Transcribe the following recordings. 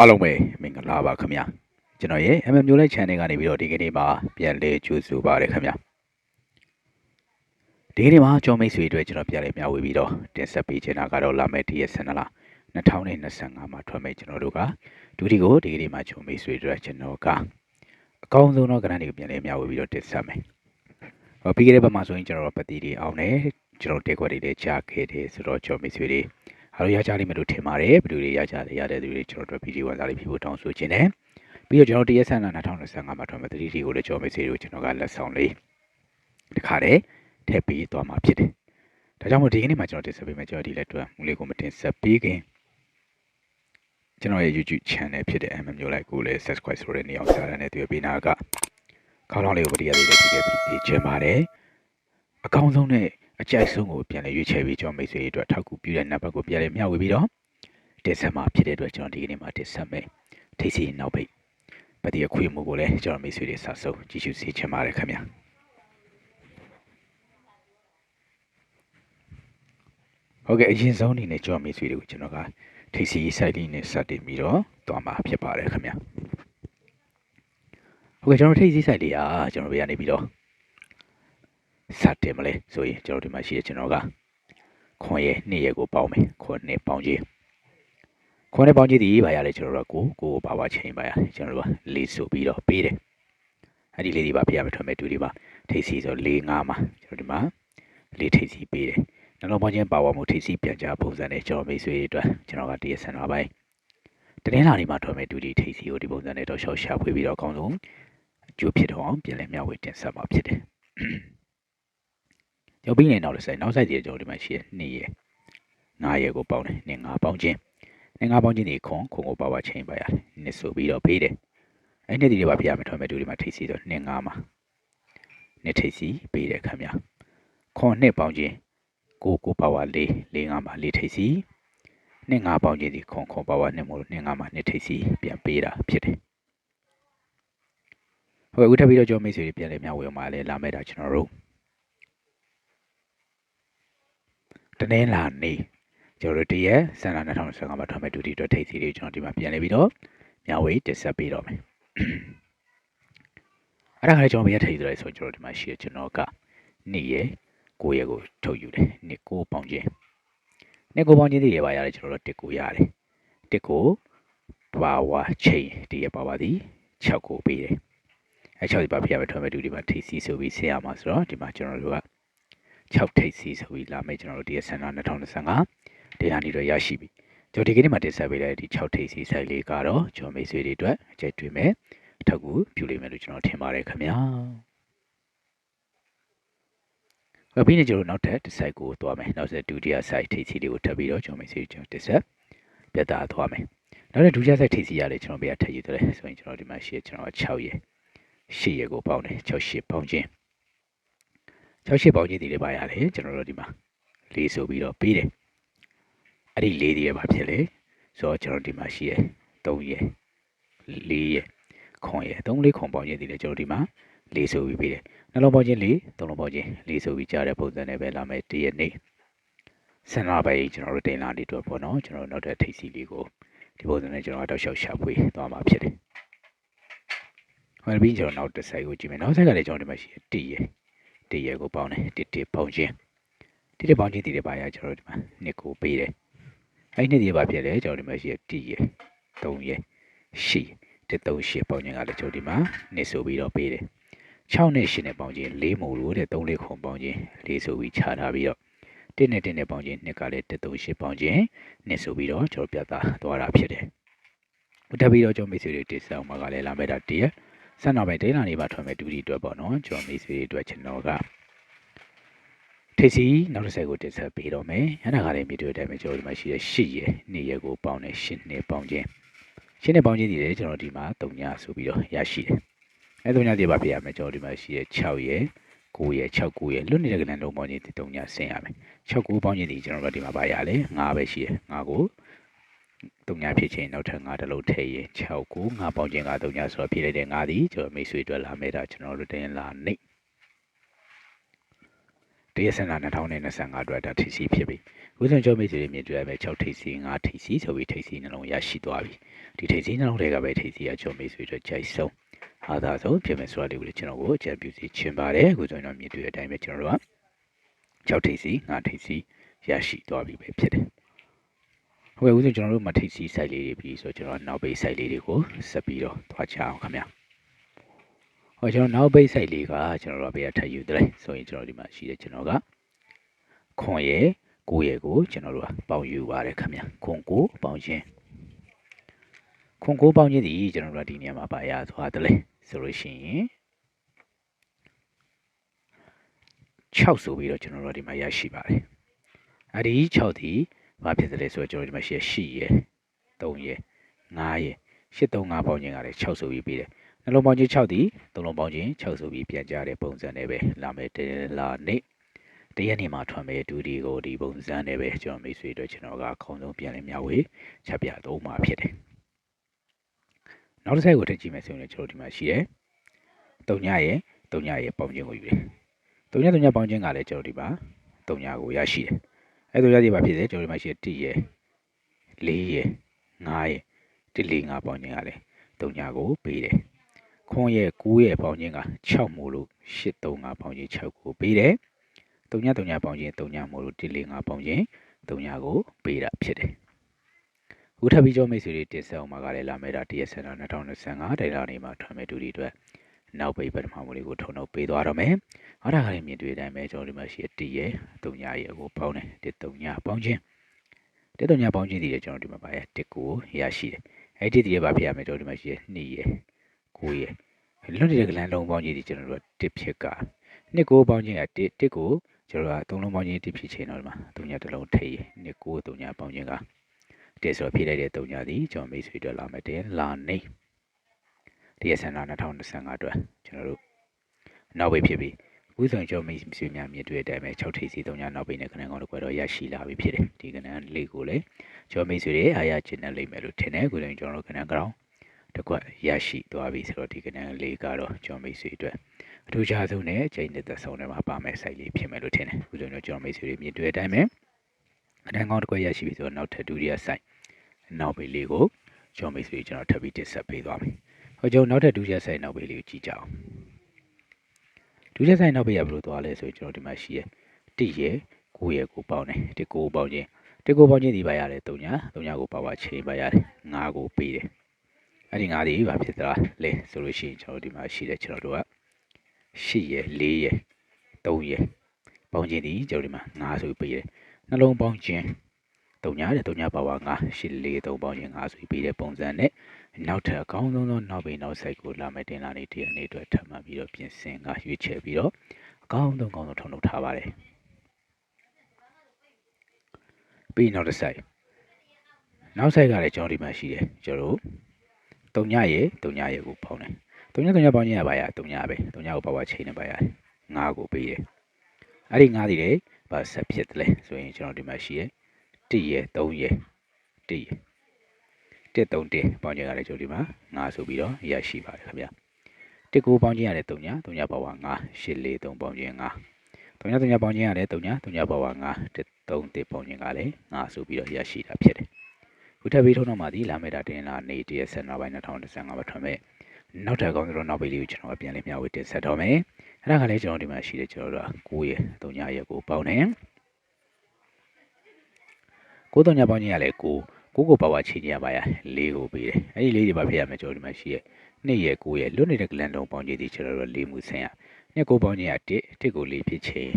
အားလုံးပဲမင်္ဂလာပါခင်ဗျာကျွန်တော်ရဲ့ MM မျိုးလိုက် channel ကနေပြီးတော့ဒီကနေ့မှာပြန်လည်ကြိုဆိုပါရခင်ဗျာဒီကနေ့မှာကြောမိတ်ဆွေအတွက်ကျွန်တော်ပြန်လည်မျှဝေပြီးတော့တင်ဆက်ပေးချင်တာကတော့လာမယ့်ဒီရက်ဆန္ဒလ2025မှာထွက်မဲ့ကျွန်တော်တို့ကဒုတိကိုဒီကနေ့မှာကြောမိတ်ဆွေအတွက်ကျွန်တော်ကအကောင်းဆုံးသောကဏ္ဍတွေကိုပြန်လည်မျှဝေပြီးတော့တင်ဆက်မယ်ဟောပြီးခဲ့တဲ့ဘက်မှာဆိုရင်ကျွန်တော်တို့ပတိတွေအောင်တယ်ကျွန်တော်တက်ခွက်တွေလည်းကြားခဲ့တယ်ဆိုတော့ကြောမိတ်ဆွေတွေ အားလုံးရကြလိမ့်မယ်လို့ထင်ပါတယ်ဘယ်သူတွေရကြလဲရတဲ့သူတွေကျွန်တော်တို့ဗီဒီယိုဝန်စားလေးဖြစ်ဖို့တောင်းဆိုခြင်းတယ်ပြီးတော့ကျွန်တော်တရက်ဆန်းလာ2025မှာထွက်မဲ့3 D ကိုလည်းကြောမိတ်ဆွေတွေကိုကျွန်တော်ကလက်ဆောင်လေးတခါတည်းထည့်ပေးသွားမှာဖြစ်တယ်ဒါကြောင့်မို့ဒီကနေ့မှာကျွန်တော်တင်ဆက်ပေးမယ်ကျွန်တော်ဒီလက်တွဲမူလေးကိုမတင်ဆက်ပေးခင်ကျွန်တော်ရဲ့ YouTube channel ဖြစ်တဲ့ MM မျိုးလိုက်ကိုလည်း subscribe ဆိုတဲ့နေအောင်စာရနဲ့တွေ့ပေးနာကခေါင်းလောင်းလေးကိုပရိယတ်လေးကြည့်ခဲ့ပြီးသိချင်ပါတယ်အကောင်းဆုံးနဲ့ အကြိုက်ဆုံးကိုပြန်လည်ရွေးချယ်ပြီးကျွန်တော်မိတ်ဆွေတွေအတွက်ထောက်ကူပြုတဲ့နံပါတ်ကိုပြန်လည်မျှဝေပြီးတော့တင်ဆက်မှာဖြစ်တဲ့အတွက်ကျွန်တော်ဒီကနေ့မှာတင်ဆက်မယ်ထိစီနောက်ပိတ်ပတိအခွေမှုကိုလည်းကျွန်တော်မိတ်ဆွေတွေဆက်ဆုံးကြည့်ရှုစေချင်ပါတယ်ခင်ဗျာဟုတ်ကဲ့အရင်ဆုံးအနေနဲ့ကျွန်တော်မိတ်ဆွေတွေကိုကျွန်တော်ကထိစီ site လေးနဲ့စတင်ပြီးတော့တွားမှာဖြစ်ပါတယ်ခင်ဗျာဟုတ်ကဲ့ကျွန်တော်ထိစီ site လေးကကျွန်တော်ဘေးကနေပြီးတော့ စတင်မလဲဆိုရင်ကျွန်တော်ဒီမှာရှိတဲ့ကျွန်တော်ကခွန်ရဲ့နှစ်ရက်ကိုပေါင်းမယ်ခွန်နှစ်ပေါင်းကြီးခွန်နှစ်ပေါင်းကြီးဒီဘာရလဲကျွန်တော်တို့ကကိုကိုပါပါချိန်ပါရကျွန်တော်တို့ကလေးဆိုပြီးတော့ပေးတယ်အဲ့ဒီလေးဒီပါပြရမယ်ထွက်မယ်တူဒီပါထိစီဆို၄၅မှာကျွန်တော်ဒီမှာလေးထိစီပေးတယ်နှလုံးပေါင်းချင်းပါဝါမှုထိစီပြန်ကြပုံစံနဲ့ကျွန်တော်မိတ်ဆွေတွေအတွက်ကျွန်တော်ကတရဆန်တော့ပိုင်းတရင်လာနေမှာထွက်မယ်တူဒီထိစီကိုဒီပုံစံနဲ့တော့ရှော့ရှာဖွေပြီးတော့အကောင်းဆုံးအကျိုးဖြစ်တော့အောင်ပြန်လည်မျှဝေတင်ဆက်မှာဖြစ်တယ် ရုပ်ပြီးနေနောက်လို့ဆိုရင်နောက်ဆိုင်ကြီးကျွန်တော်ဒီမှာရှိရ2ရက်9ရက်ကိုပေါင်းတယ်နင်9ပေါင်းချင်းနင်9ပေါင်းချင်းဒီခွန်ခွန်ကိုပါပါချိန်ပါရတယ်နှစ်ဆိုပြီးတော့ပေးတယ်အဲ့ဒီဒီတွေပါပြရမယ်ထွန်မဲ့တူဒီမှာထိပ်စီဆိုနင်9မှာနှစ်ထိပ်စီပေးတယ်ခင်ဗျခွန်နှစ်ပေါင်းချင်းကိုကိုပါဝါ4 4 5မှာ4ထိပ်စီနှစ်9ပေါင်းချင်းဒီခွန်ခွန်ပါဝါနှစ်မို့နှစ်9မှာနှစ်ထိပ်စီပြန်ပေးတာဖြစ်တယ်ဟုတ်ကဲ့ဦးထပ်ပြီးတော့ကြောမိတ်ဆွေတွေပြန်လဲမျှဝေမှာလဲလာမဲ့တာကျွန်တော်တို့ တနင်္လာနေ့ကျွန်တော်တို့တရက်စံလာ2025မှာထွက်မဲ့ဒုတိယအတွက်ထိပ်စီလေးကျွန်တော်ဒီမှာပြန်လဲပြီးတော့မျှဝေတင်ဆက်ပေးတော့မယ်အဲ့ဒါခါလေးကျွန်တော်ဘယ်ရထိပ်ဆိုလဲဆိုကျွန်တော်ဒီမှာရှိရကျွန်တော်ကနေ့ရက်ကိုရက်ကိုထုတ်ယူတယ်နေ့ကိုပေါင်းခြင်းနေ့ကိုပေါင်းခြင်းတွေရပါရတယ်ကျွန်တော်တို့တစ်ကိုရတယ်တစ်ကိုပါဝါချိန်တရက်ပါပါသည်6ကိုပေးတယ်အဲ6ဒီပါပြရမယ်ထွက်မဲ့ဒုတိယမှာထိပ်စီဆိုပြီးဆင်ရမှာဆိုတော့ဒီမှာကျွန်တော်တို့က 6ထိပ်စီဆိုပြီးလာမယ်ကျွန်တော်တို့ဒီဆန်နာ2025ဒေတာနေတော့ရရှိပြီကျွန်တော်ဒီကနေ့မှာတင်ဆက်ပေးတဲ့ဒီ6ထိပ်စီ site လေးကတော့ကျွန်တော်မိတ်ဆွေတွေအတွက်အကျိတ်တွေ့မယ်အထောက်အကူပြုလိမ့်မယ်လို့ကျွန်တော်ထင်ပါတယ်ခင်ဗျာအပြီးနဲ့ကျွန်တော်နောက်ထပ်ဒီ site ကိုသွားမယ်နောက်ဆက်ဒုတိယ site ထိပ်စီလေးကိုထပ်ပြီးတော့ကျွန်တော်မိတ်ဆွေကျွန်တော်တင်ဆက်ပြသသွားမယ်နောက်ထပ်ဒုတိယ site ထိပ်စီရလေကျွန်တော်ပြထည့်ယူတယ်ဆိုရင်ကျွန်တော်ဒီမှာရှိရကျွန်တော်6ရက်8ရက်ကိုပေါင်းတယ်6 8ပေါင်းခြင်း 68ပေါင်းကြီးတွေလည်းပါရတယ်ကျွန်တော်တို့ဒီမှာလေးဆိုပြီးတော့ပေးတယ်အဲ့ဒီလေးတွေရပါဖြစ်လေဆိုတော့ကျွန်တော်ဒီမှာရှိရ3ရက်4ရက်ခွန်ရက်3လေးခွန်ပေါင်းကြီးတွေလည်းကျွန်တော်ဒီမှာလေးဆိုပြီးပေးတယ်နှလုံးပေါင်းချင်းလေးသုံးလုံးပေါင်းချင်းလေးဆိုပြီးကြားတဲ့ပုံစံနဲ့ပဲလာမယ်တရက်နေ့ဆန္ဒပဲကျွန်တော်တို့တင်လာနေတော့ပေါ့နော်ကျွန်တော်နောက်တဲ့ထိပ်စီလေးကိုဒီပုံစံနဲ့ကျွန်တော်တောက်လျှောက်ရှာဖွေသွားမှာဖြစ်တယ်ဟိုပြီးကျွန်တော်နောက်တစ်ဆိုင်ကိုကြည့်မယ်နောက်ဆိုင်ကလည်းကျွန်တော်ဒီမှာရှိတည်ရ တရကိုပေါင်းတယ်တစ်တစ်ပေါင်းချင်းတစ်တစ်ပေါင်းချင်းဒီတစ်ပါရကျွန်တော်ဒီမှာနှစ်ကိုပေးတယ်အဲ့နှစ်ဒီပါဖြစ်လဲကျွန်တော်ဒီမှာရှိတရ3ရရှိတစ်3ရှိပေါင်းချင်းကလည်းကျွန်တော်ဒီမှာနှစ်ဆိုပြီးတော့ပေးတယ်6နဲ့8နဲ့ပေါင်းချင်း4မို့လို့တဲ့3လေးခုပေါင်းချင်း4ဆိုပြီးခြားထားပြီးတော့1နဲ့1နဲ့ပေါင်းချင်း2ကလည်း1 3 8ပေါင်းချင်းနှစ်ဆိုပြီးတော့ကျွန်တော်ပြသသွားတာဖြစ်တယ်။တက်ပြီးတော့ကျွန်တော်မိတ်ဆွေတွေတိစောင်းမှာကလည်းလာမဲ့တာတည်း ဆန်တော်ပဲဒိန်းလာနေပါထွက်မဲ့ဒူဒီအတွက်ပေါ့နော်ကျွန်တော်မိတ်ဆွေတွေအတွက်ကျွန်တော်ကထိစီနောက်တစ်ဆက်ကိုတင်ဆက်ပေးတော့မယ်အဲ့ဒါကလည်းမြေတွေ့တဲ့အတိုင်းပဲကျွန်တော်ဒီမှာရှိတဲ့၈ရက်နေ့ရက်ကိုပေါင်းတဲ့၈နှစ်ပေါင်းခြင်း၈နှစ်ပေါင်းခြင်းဒီလေကျွန်တော်ဒီမှာ၃ညဆိုပြီးတော့ရရှိတယ်အဲ့၃ညဒီပါပြရမယ်ကျွန်တော်ဒီမှာရှိတဲ့6ရက်9ရက်6 9ရက်လွတ်နေတဲ့ကဏ္ဍလုံးပေါင်းခြင်းဒီ၃ညဆင်းရမယ်6 9ပေါင်းခြင်းဒီကျွန်တော်တို့ဒီမှာပါရလေ9ပဲရှိတယ်9ကို တုံညာဖြစ်ချင်းနောက်ထပ်9တလုံးထည့်ရင်6ကို9ပေါင်းချင်းကတုံညာဆိုတော့ဖြည့်လိုက်တဲ့9သည်ကျွန်တော်မိတ်ဆွေအတွက်လာမဲ့တာကျွန်တော်တို့တင်လာနေတရက်စင်လာ2025အတွက်ဒါထိစီဖြစ်ပြီဝိဇ္ဇံကျော်မိတ်ဆွေတွေမြင်တွေ့ရမယ်6ထိစီ5ထိစီဆိုပြီးထိစီနှလုံးရရှိသွားပြီဒီထိစီနှလုံးတွေကပဲထိစီရကျော်မိတ်ဆွေတွေကြိုက်ဆုံးအားသာဆုံးဖြစ်မယ်ဆိုတာလေးကိုကျွန်တော်ကိုအကြံပြုစီချင်ပါတယ်အခုဆိုရင်တော့မြင်တွေ့တဲ့အတိုင်းပဲကျွန်တော်တို့က6ထိစီ5ထိစီရရှိသွားပြီပဲဖြစ်တယ် ဟုတ်ကဲ့ဦးဇင်းကျွန်တော်တို့မထိစီ site လေးတွေပြီးဆိုကျွန်တော်နောက်ဘေး site လေးတွေကိုဆက်ပြီးတော့သွားချအောင်ခင်ဗျာဟောကျွန်တော်နောက်ဘေး site လေးကကျွန်တော်တို့ဘေးကထပ်ယူတယ်ဆိုရင်ကျွန်တော်ဒီမှာရှိတယ်ကျွန်တော်ကခွန်ရဲ့ကိုရဲ့ကိုကျွန်တော်တို့ကပေါင်ယူပါတယ်ခင်ဗျာခွန်ကိုပေါင်ချင်းခွန်ကိုပေါင်ချင်းဒီကျွန်တော်တို့ကဒီနေရာမှာပါရသွားတယ်လေဆိုလို့ရှိရင်6ဆိုပြီးတော့ကျွန်တော်တို့ဒီမှာရရှိပါတယ်အဲ့ဒီ6ဒီ ဘာဖြစ်တယ်လဲဆိုတော့ကျွန်တော်ဒီမှာရှိရှိရယ်3ရယ်5ရယ်835ပေါင်းခြင်းကလည်း6ဆိုပြီးပြီးတယ်နှလုံးပေါင်းခြင်း6ဒီ3လုံးပေါင်းခြင်း6ဆိုပြီးပြန်ကြတဲ့ပုံစံနဲ့ပဲလာမယ်တလာနေ့တရက်နေမှာထွန်မဲ့ဒူဒီကိုဒီပုံစံနဲ့ပဲကျွန်တော်မိတ်ဆွေတို့ကျွန်တော်ကခုံဆုံးပြန်လည်မျှဝေချက်ပြသုံးမှာဖြစ်တယ်နောက်တစ်ဆိုင်ကိုထည့်ကြည့်မယ်ဆိုရင်ကျွန်တော်ဒီမှာရှိတယ်3ညရယ်3ညရယ်ပေါင်းခြင်းကိုယူတယ်3ည3ညပေါင်းခြင်းကလည်းကျွန်တော်ဒီမှာ3ညကိုရရှိတယ် အဲ့လိုရည်ပါဖြစ်တယ်ကျွန်တော်ဒီမှာရှိ1ရယ်4ရယ်5ရယ်1 4 5ပေါင်းခြင်းကလည်း3ညကိုပေးတယ်ခွန်ရဲ့9ရဲ့ပေါင်းခြင်းက6မို့လို့8 3 5ပေါင်းခြင်း6ကိုပေးတယ်3ည3ညပေါင်းခြင်း3ညမို့လို့1 4 5ပေါင်းခြင်း3ညကိုပေးတာဖြစ်တယ်ခုထပ်ပြီးကြောမိတ်ဆွေတွေတင်ဆက်အောင်မှာကလည်းလာမယ့်တာ TSN 2025ဒေတာနေမှာထွန်မဲ့တူဒီအတွက် နောက်ပိတ်ပထမမလေးကိုထုံနှုတ်ပေးသွားတော့မယ်။အားဒါကလည်းမြင်တွေ့တိုင်းပဲကျွန်တော်ဒီမှာရှိတည်ရဲ့တုံညာရဲ့ကိုပေါင်းတယ်တစ်တုံညာပေါင်းခြင်းတစ်တုံညာပေါင်းခြင်းဒီလေကျွန်တော်ဒီမှာပါရဲ့တစ်ကိုရရှိတယ်။အဲ့ဒီတည်းပါဖြစ်ရမယ်ကျွန်တော်ဒီမှာရှိနှစ်ရဲ့ကိုရဲ့လွတ်တဲ့ကလန်လုံးပေါင်းခြင်းဒီကျွန်တော်တို့တစ်ဖြစ်ကနှစ်ကိုပေါင်းခြင်းကတစ်တစ်ကိုကျွန်တော်ကသုံးလုံးပေါင်းခြင်းတစ်ဖြစ်ခြင်းတော့ဒီမှာတုံညာတစ်လုံးထိရဲ့နှစ်ကိုတုံညာပေါင်းခြင်းကတဲ့ဆိုဖြစ်လိုက်တဲ့တုံညာဒီကျွန်တော်မိတ်ဆွေတို့လာမယ်တဲ့လာနေ ဒီရဆန္ဒ2025အတွက်ကျွန်တော်တို့နောက်ပိတ်ဖြစ်ပြီးဝိဇ္ဇံကျော်မိတ်ဆွေများမြင်တွေ့တဲ့အတိုင်းပဲ6ထိပ်စီ3ညနောက်ပိတ်နဲ့ခဏကောင်းတစ်ခွက်တော့ရရှိလာပြီဖြစ်တယ်ဒီကဏ္ဍလေးကိုလည်းကျော်မိတ်ဆွေတွေအားရကျင့်နေလိမ့်မယ်လို့ထင်တယ်ကိုယ်တိုင်ကျွန်တော်တို့ကဏ္ဍကောင်တစ်ခွက်ရရှိသွားပြီဆိုတော့ဒီကဏ္ဍလေးကတော့ကျော်မိတ်ဆွေအတွက်အထူးခြားဆုံးနဲ့ချိန်တဲ့ဆုံးထဲမှာပါမယ်စိုက်လေးဖြစ်မယ်လို့ထင်တယ်ကိုယ်တိုင်ကျွန်တော်မိတ်ဆွေတွေမြင်တွေ့တဲ့အတိုင်းပဲကဏ္ဍကောင်တစ်ခွက်ရရှိပြီဆိုတော့နောက်ထပ်ဒုတိယစိုက်နောက်ပိတ်လေးကိုကျော်မိတ်ဆွေကျွန်တော်ထပ်ပြီးတင်ဆက်ပေးသွားမယ် ဟောကျွန်တော်နောက်ထပ်ဒုတိယဆိုင်နောက်ဘေးလေးကိုကြည့်ကြအောင်ဒုတိယဆိုင်နောက်ဘေးကဘယ်လိုသွားလဲဆိုရင်ကျွန်တော်ဒီမှာရှိရတစ်ရယ်ကိုရယ်ကိုပေါင်းတယ်တစ်ကိုပေါင်းခြင်းတစ်ကိုပေါင်းခြင်းဒီပါရတယ်၃ညာ၃ညာကိုပါပါချိန်ပါရတယ်၅ကိုပေးတယ်အဲ့ဒီ၅ဒီဘာဖြစ်သလားလဲဆိုလို့ရှိရင်ကျွန်တော်ဒီမှာရှိတယ်ကျွန်တော်တို့က၈ရယ်၄ရယ်၃ရယ်ပေါင်းခြင်းဒီကျွန်တော်ဒီမှာ၅ဆိုပြီးပေးတယ်နှလုံးပေါင်းခြင်း၃ညာတဲ့၃ညာပါပါ၅၈၄၃ပေါင်းခြင်း၅ဆိုပြီးပေးတဲ့ပုံစံနဲ့ နောက်ထပ်အကောင်းဆုံးသောနောက်ပိနောက်ဆိုင်ကိုလာမယ့်တင်လာနေ့တရက်နေ့အတွက်ထပ်မံပြီးတော့ပြင်ဆင်ကရွေးချယ်ပြီးတော့အကောင်းဆုံးကောင်းဆုံးထုံလုပ်ထားပါတယ်ပြီးနောက်တစ်ဆိုင်နောက်ဆိုင်ကလည်းကျွန်တော်ဒီမှာရှိတယ်ကျွန်တော်တို့တုံညရဲ့တုံညရဲ့ကိုပေါင်းတယ်တုံညတုံညပေါင်းခြင်းရပါရတုံညပဲတုံညကိုပါဝါချိန်နေပါရတယ်ငါးကိုပေးတယ်အဲ့ဒီငါးဒီလေဘာဆက်ဖြစ်တယ်လဲဆိုရင်ကျွန်တော်ဒီမှာရှိရဲ့1ရဲ့3ရဲ့1ရဲ့ 131ပေါင်းခြင်းကလည်းကျွန်တော်ဒီမှာ9ဆိုပြီးတော့ရရှိပါတယ်ခင်ဗျာ19ပေါင်းခြင်းရတယ်3ည3ညပါဝါ9 843ပေါင်းခြင်း9 3ည3ညပေါင်းခြင်းရတယ်3ည3ညပါဝါ9 131ပေါင်းခြင်းကလည်း9ဆိုပြီးတော့ရရှိတာဖြစ်တယ်ခုထပ်ပြီးထုံးတော့မှဒီလာမေတာတင်လာနေတရဆက်နောက်ပိုင်း2015မှာထွန်မဲ့နောက်ထပ်ကောင်းတဲ့နောက်ပေလေးကိုကျွန်တော်ပြန်လည်မျှဝေတင်ဆက်တော့မယ်အဲ့ဒါကလည်းကျွန်တော်ဒီမှာရှိတယ်ကျွန်တော်တို့က9ရက်3ညရက်ကိုပေါင်းတယ်9 3ညပေါင်းခြင်းကလည်း9 ကိုကိုပါဝါချိန်ကြရပါရ၄ကိုပေးတယ်အဲ့ဒီလေးတွေပါဖြစ်ရမယ်ကျွန်တော်ဒီမှာရှိရဲ့နှစ်ရဲ့ကိုရဲ့လွတ်နေတဲ့ဂလန်တုံပေါင်းကြီးဒီကျွန်တော်တို့လေးမှုဆင်းရနှစ်ကိုပေါင်းခြင်းက1 1ကို၄ဖြစ်ချိန်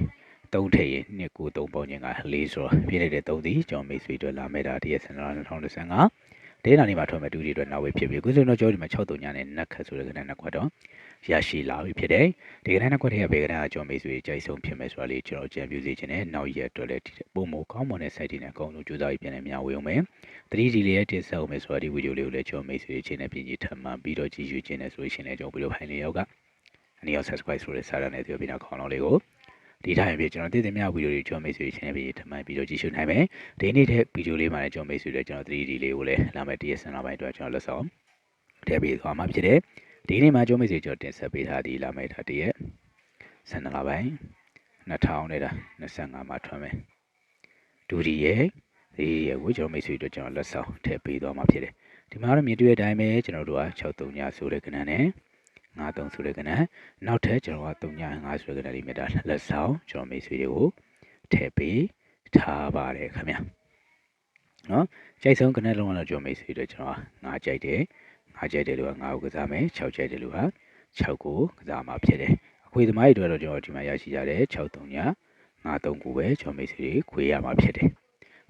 သုံးထည့်ရင်နှစ်ကိုသုံးပေါင်းခြင်းက၄ဆိုတော့ပြည့်နေတဲ့သုံးစီကျွန်တော်မိတ်ဆွေတို့လာမဲ့တာတရက်စင်လာ2025ဒေနာနေမှာထွက်မဲ့တူတွေအတွက်နောက်ဝေးဖြစ်ပြီးအခုဆိုတော့ကျွန်တော်ဒီမှာ6တုံညာနဲ့နက်ခတ်ဆိုတဲ့ကဏ္ဍနှစ်ခွက်တော့ ရရှိလာပြီဖြစ်တယ်ဒီကဏ္ဍနှစ်ခွက်ထဲကဘယ်ကဏ္ဍကကျွန်တော်မိတ်ဆွေကြိုက်ဆုံးဖြစ်မယ်ဆိုတာလေးကျွန်တော်ကြံပြူစီခြင်းနဲ့နောက်ရက်အတွက်လည်းပုံမကောင်းမွန်တဲ့ site တွေနဲ့အကုန်လုံးကြိုးစားပြီးပြန်လည်မျှဝေအောင်မယ် 3D လေးရဲ့တင်ဆက်အောင်မယ်ဆိုတာဒီဗီဒီယိုလေးကိုလည်းကျွန်တော်မိတ်ဆွေချင်းနဲ့ပြင်ကြီးထပ်မှပြီးတော့ကြည့်ရှုခြင်းနဲ့ဆိုရှင်လည်းကျွန်တော်ဗီဒီယိုဖိုင်လေးရောက်ကအနည်းအောင် subscribe ဆိုတဲ့စာရနဲ့ပြောပြတာခေါင်းလုံးလေးကိုဒီတိုင်းပဲကျွန်တော်တည်တည်မြဗီဒီယိုတွေကျွန်တော်မိတ်ဆွေချင်းနဲ့ပြင်ထပ်မှပြီးတော့ကြည့်ရှုနိုင်မယ်ဒီနေ့တဲ့ဗီဒီယိုလေးမှာလည်းကျွန်တော်မိတ်ဆွေတွေကျွန်တော် 3D လေးကိုလည်းလာမယ့် TSN နောက်ပိုင်းအတွက်ကျွန်တော်လက်ဆောင်ထည့်ပေးသွားမှာဖြစ်တယ် ဒီနေ့မှာကျွန်တော်မိတ်ဆွေကျွန်တော်တင်ဆက်ပေးထားဒီလာမယ့်ထားတည်းရဲ့ဆန္ဒလာပိုင်း2000နဲ့တာ25မှာထွန်းမယ်ဒူရီရဲ့ဒီရဲ့ကိုကျွန်တော်မိတ်ဆွေတို့ကျွန်တော်လက်ဆောင်ထည့်ပေးသွားမှာဖြစ်တယ်ဒီမှာတော့မြင်တွေ့တဲ့အတိုင်းပဲကျွန်တော်တို့က63ညဆိုတဲ့ကဏ္ဍနဲ့93ဆိုတဲ့ကဏ္ဍနောက်ထပ်ကျွန်တော်က3ည5ဆိုတဲ့ကဏ္ဍလေးမြတ်တာလက်ဆောင်ကျွန်တော်မိတ်ဆွေတွေကိုထည့်ပေးထားပါတယ်ခင်ဗျာနော်ကြိုက်ဆုံးကဏ္ဍလုံးကတော့ကျွန်တော်မိတ်ဆွေတို့ကျွန်တော်5ကြိုက်တယ် 5ကြိုက်တယ်လို့က5ကိုကစားမယ်6ကြိုက်တယ်လို့က6ကိုကစားမှာဖြစ်တယ်အခွေသမားတွေအတွက်တော့ကျွန်တော်ဒီမှာရရှိကြတယ်63ည53ကိုပဲကျွန်တော်မိတ်ဆွေတွေခွေရမှာဖြစ်တယ်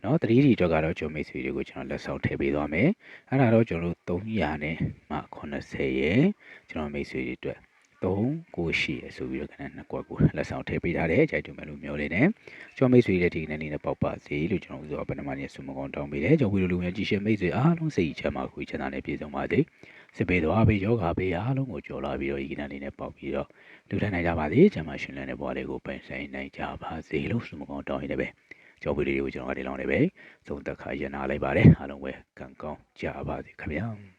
နော်3ဒီအတွက်ကတော့ကျွန်တော်မိတ်ဆွေတွေကိုကျွန်တော်လက်ဆောင်ထည့်ပေးသွားမယ်အဲ့ဒါတော့ကျွန်တော်တို့300နဲ့မှ80ရဲ့ကျွန်တော်မိတ်ဆွေတွေအတွက် 3ကိုရှိရဆိုပြီးတော့ခဏနှစ်ကွက်ကိုလက်ဆောင်ထည့်ပေးထားတယ်ကြိုက်တူမယ်လို့မျိုးလေးနဲ့ကျွန်တော်မိတ်ဆွေတွေဒီနေ့နဲ့ပေါက်ပါစေလို့ကျွန်တော်ဥစ္စာပထမနေ့ဆုမကောင်းတောင်းပေးတယ်ကျွန်တော်ဗီဒီယိုလူငယ်ကြည့်ရှုမိတ်ဆွေအားလုံးစိတ်ချမ်းသာခွေချမ်းသာနဲ့ပြည့်စုံပါစေစစ်ပေးသွားပေးယောဂပေးအားလုံးကိုကြော်လာပြီးတော့ဤကနေ့လေးနဲ့ပေါက်ပြီးတော့လူထမ်းနိုင်ကြပါစေချမ်းသာရှင်လန်းတဲ့ဘဝလေးကိုပင်ဆိုင်နိုင်ကြပါစေလို့ဆုမကောင်းတောင်းရင်းနဲ့ပဲကျော်ဗီဒီယိုကိုကျွန်တော်ကဒီလောင်းနေပဲသုံးသက်ခါရနာလိုက်ပါတယ်အားလုံးပဲကံကောင်းကြပါစေခင်ဗျာ